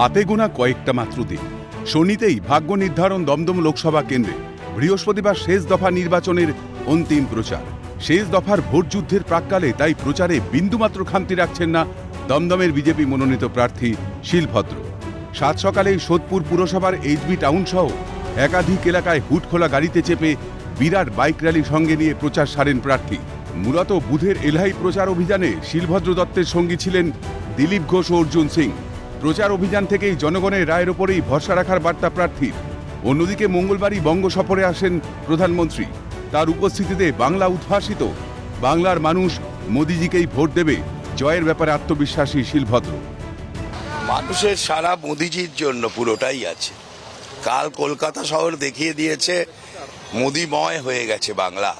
হাতে গোনা কয়েকটা মাত্র দিন। শনিতেই ভাগ্য নির্ধারণ দমদম লোকসভা কেন্দ্রে বৃহস্পতিবার শেষ দফা নির্বাচনের অন্তিম প্রচার। শেষ দফার ভোট যুদ্ধের প্রাককালে তাই প্রচারে বিন্দুমাত্র খামতি রাখছেন না দমদমের বিজেপি মনোনীত প্রার্থী শিলভদ্র সাত সকালেই সোদপুর পুরসভার এইচবি টাউন সহ একাধিক এলাকায় হুটখোলা গাড়িতে চেপে বিরাট বাইক র্যালি সঙ্গে নিয়ে প্রচার সারেন প্রার্থী। মূলত বুধের এলহাই প্রচার অভিযানে শিলভদ্র দত্তের সঙ্গী ছিলেন দিলীপ ঘোষ ও অর্জুন সিং। প্রচার অভিযান থেকেই জনগণের রায়ের ওপরেই ভরসা রাখার বার্তা প্রার্থীর। অন্যদিকে মঙ্গলবারই বঙ্গ সফরে আসেন প্রধানমন্ত্রী। তার উপস্থিতিতে বাংলা উদ্ভাসিত। বাংলার মানুষ মোদিজিকেই ভোট দেবে। জয়ের ব্যাপারে আত্মবিশ্বাসী শিলভদ্র। মানুষের সারা মোদিজির জন্য পুরোটাই আছে। কাল কলকাতা শহর দেখিয়ে দিয়েছে, মোদিময় হয়ে গেছে বাংলা।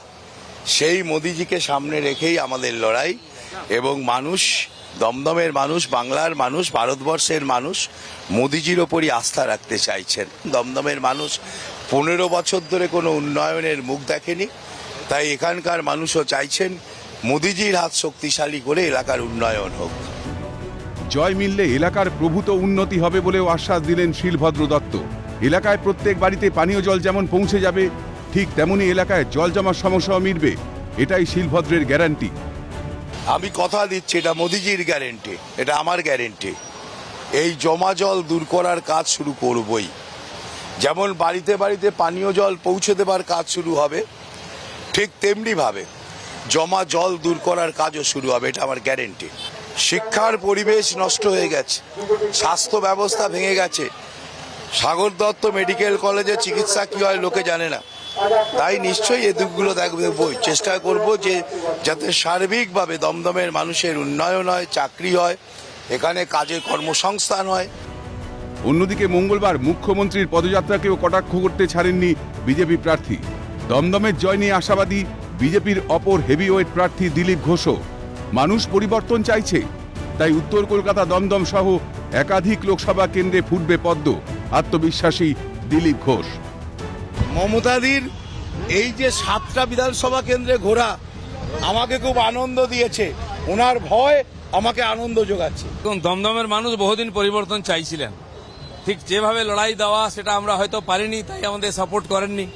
সেই মোদিজিকে সামনে রেখেই আমাদের লড়াই এবং মানুষ দমদমের মানুষ, বাংলার মানুষ, ভারতবর্ষের মানুষ মোদিজির ওপরই আস্থা রাখতে চাইছেন। দমদমের মানুষ পনেরো বছর ধরে কোনো উন্নয়নের মুখ দেখেনি, তাই এখানকার মানুষও চাইছেন মোদিজির হাত শক্তিশালী করে এলাকার উন্নয়ন হোক। জয় মিললে এলাকার প্রভূত উন্নতি হবে বলেও আশ্বাস দিলেন শিলভদ্র দত্ত। এলাকায় প্রত্যেক বাড়িতে পানীয় জল যেমন পৌঁছে যাবে, ঠিক তেমনি এলাকায় জল জমার সমস্যাও মিটবে। এটাই শিলভদ্রের গ্যারান্টি। আমি কথা দিচ্ছি, এটা মোদিজির গ্যারেন্টি এটা আমার গ্যারেন্টি এই জমা জল দূর করার কাজ শুরু করবই। যেমন বাড়িতে বাড়িতে পানীয় জল পৌঁছে দেবার কাজ শুরু হবে, ঠিক তেমনিভাবে জমা জল দূর করার কাজও শুরু হবে, এটা আমার গ্যারেন্টি শিক্ষার পরিবেশ নষ্ট হয়ে গেছে, স্বাস্থ্য ব্যবস্থা ভেঙে গেছে। সাগর দত্ত মেডিকেল কলেজে চিকিৎসা কী হয় লোকে জানে না। তাই নিশ্চয়ই এ দিকগুলো দেখবই চেষ্টা করব যে যাতে সার্বিকভাবে দমদমের মানুষের উন্নয়ন হয়, চাকরি হয়, এখানে কাজে কর্মসংস্থান হয়। অন্যদিকে মঙ্গলবার মুখ্যমন্ত্রীর পদযাত্রাকেও কটাক্ষ করতে ছাড়েননি বিজেপি প্রার্থী। দমদমের জয় নিয়ে আশাবাদী বিজেপির অপর হেভিওয়েট প্রার্থী দিলীপ ঘোষও। মানুষ পরিবর্তন চাইছে, তাই উত্তর কলকাতা দমদম সহ একাধিক লোকসভা কেন্দ্রে ফুটবে পদ্ম, আত্মবিশ্বাসী দিলীপ ঘোষ। মমতাদির এই যে সাতটা বিধানসভা কেন্দ্রে ঘোরা আমাকে খুব আনন্দ দিয়েছে। ওনার ভয় আমাকে আনন্দ যোগাচ্ছে। দেখুন দমদমের মানুষ বহুদিন পরিবর্তন চাইছিলেন। ঠিক যেভাবে লড়াই দেওয়া সেটা আমরা হয়তো পারিনি, তাই আমাদের সাপোর্ট করেননি।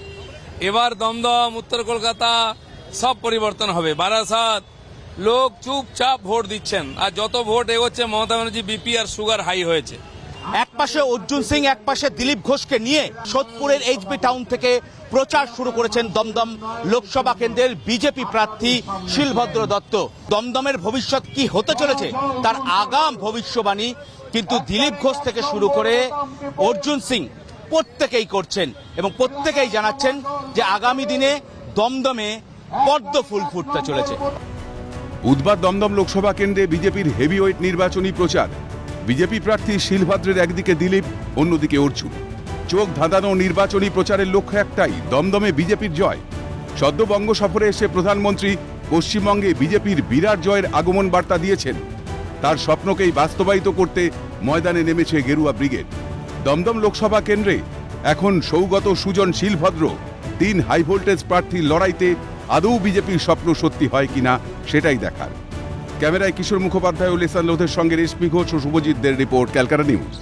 এবার দমদম, উত্তর কলকাতা সব পরিবর্তন হবে। বারাসাত লোক চুপচাপ ভোট দিচ্ছেন। আর যত ভোট এগোচ্ছে, মমতা ব্যানার্জি বিপি আর সুগার হাই হয়েছে। এক পাশে অর্জুন সিং, এক পাশে দিলীপ ঘোষকে নিয়ে সোদপুরের এইচবি টাউন থেকে প্রচার শুরু করেছেন দমদম লোকসভা কেন্দ্রের বিজেপি প্রার্থী শিলভদ্র দত্ত। দমদমের ভবিষ্যৎ কি হতে চলেছে তার আগাম ভবিষ্যবাণী, কিন্তু দিলীপ ঘোষ থেকে শুরু করে অর্জুন সিং প্রত্যেকেই করছেন এবং প্রত্যেকেই জানাচ্ছেন যে আগামী দিনে দমদমে পদ্ম ফুল ফুটতে চলেছে। বুধবার দমদম লোকসভা কেন্দ্রে বিজেপির হেভিওয়েট নির্বাচনী প্রচার। বিজেপি প্রার্থী শিলভদ্রের একদিকে দিলীপ, অন্যদিকে অর্জুন। চোখ ধাঁধানো নির্বাচনী প্রচারের লক্ষ্য একটাই, দমদমে বিজেপির জয়। সদ্য বঙ্গ সফরে এসে প্রধানমন্ত্রী পশ্চিমবঙ্গে বিজেপির বিরাট জয়ের আগমন বার্তা দিয়েছেন। তার স্বপ্নকেই বাস্তবায়িত করতে ময়দানে নেমেছে গেরুয়া ব্রিগেড। দমদম লোকসভা কেন্দ্রে এখন সৌগত সুজন শিলভদ্র, তিন হাইভোল্টেজ প্রার্থীর লড়াইতে আদৌ বিজেপির স্বপ্ন সত্যি হয় কিনা সেটাই দেখার। ক্যামেরায় কিশোর মুখোপাধ্যায় ও লেসান লোধের সঙ্গে রেশমি ঘোষ ও শুভজিৎদের রিপোর্ট ক্যালকাটা নিউজ।